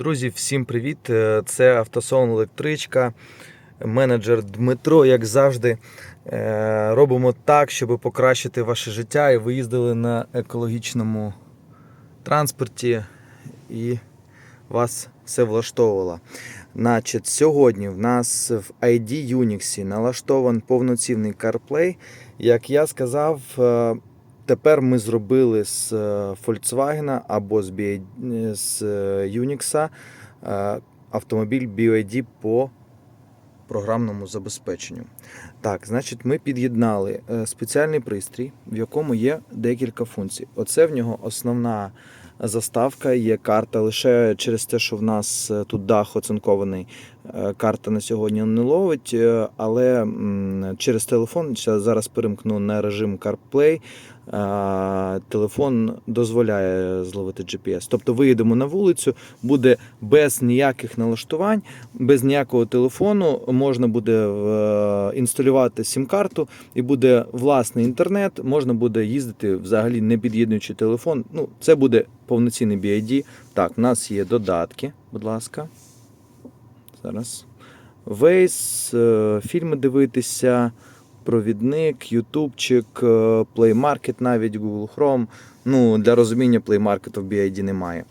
Друзі, всім привіт! Е, Це автосалон електричка, менеджер Дмитро, як завжди. Е, Робимо так, щоб покращити ваше життя і ви їздили на екологічному транспорті і вас все влаштовувало. Значить, сьогодні в нас в ID Unix налаштований повноцінний CarPlay. Як я сказав, е, Тепер ми зробили з е, Volkswagen або з, BYD, з е, Unix е, автомобіль BYD по програмному забезпеченню. Так, значить, ми під'єднали е, спеціальний пристрій, в якому є декілька функцій. Оце в нього основна заставка, є карта. Лише через те, що в нас е, тут дах оцинкований, е, карта на сьогодні не ловить, е, але через телефон зараз перемкну на режим CarPlay. Телефон дозволяє зловити GPS. Тобто виїдемо на вулицю, буде без ніяких налаштувань, без ніякого телефону можна буде е, інсталювати сім-карту і буде власний інтернет. Можна буде їздити взагалі не під'єднуючи телефон. Ну, це буде повноцінний BID. Так, в нас є додатки, будь ласка. Зараз. Waze, е, фільми дивитися, провідник, ютубчик, е, Market навіть, Google Chrome. Ну, для розуміння Market в BID немає.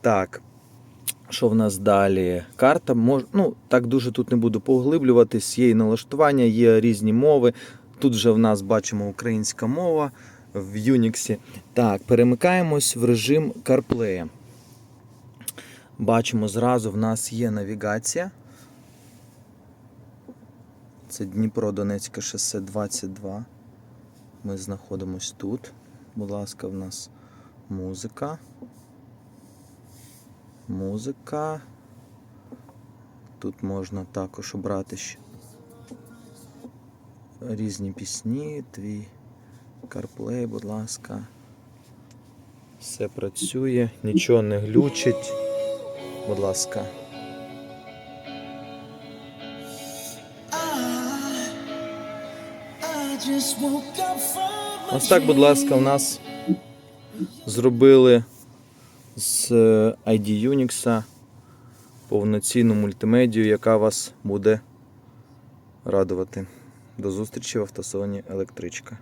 Так. Що в нас далі? Карта мож... ну, так дуже тут не буду поглиблюватись. Є і налаштування, є різні мови. Тут вже в нас бачимо українська мова в Unix. Так, перемикаємось в режим CarPlay. Бачимо зразу, в нас є навігація. Це Дніпро Донецьке шосе 22. Ми знаходимось тут. Будь ласка, в нас музика. Музика. Тут можна також обрати ще різні пісні, твій CarPlay, будь ласка. Все працює, нічого не глючить. Будь ласка. Ось так, будь ласка, у нас зробили з е, ID Unix повноцінну мультимедію, яка вас буде радувати. До зустрічі в автосалоні електричка.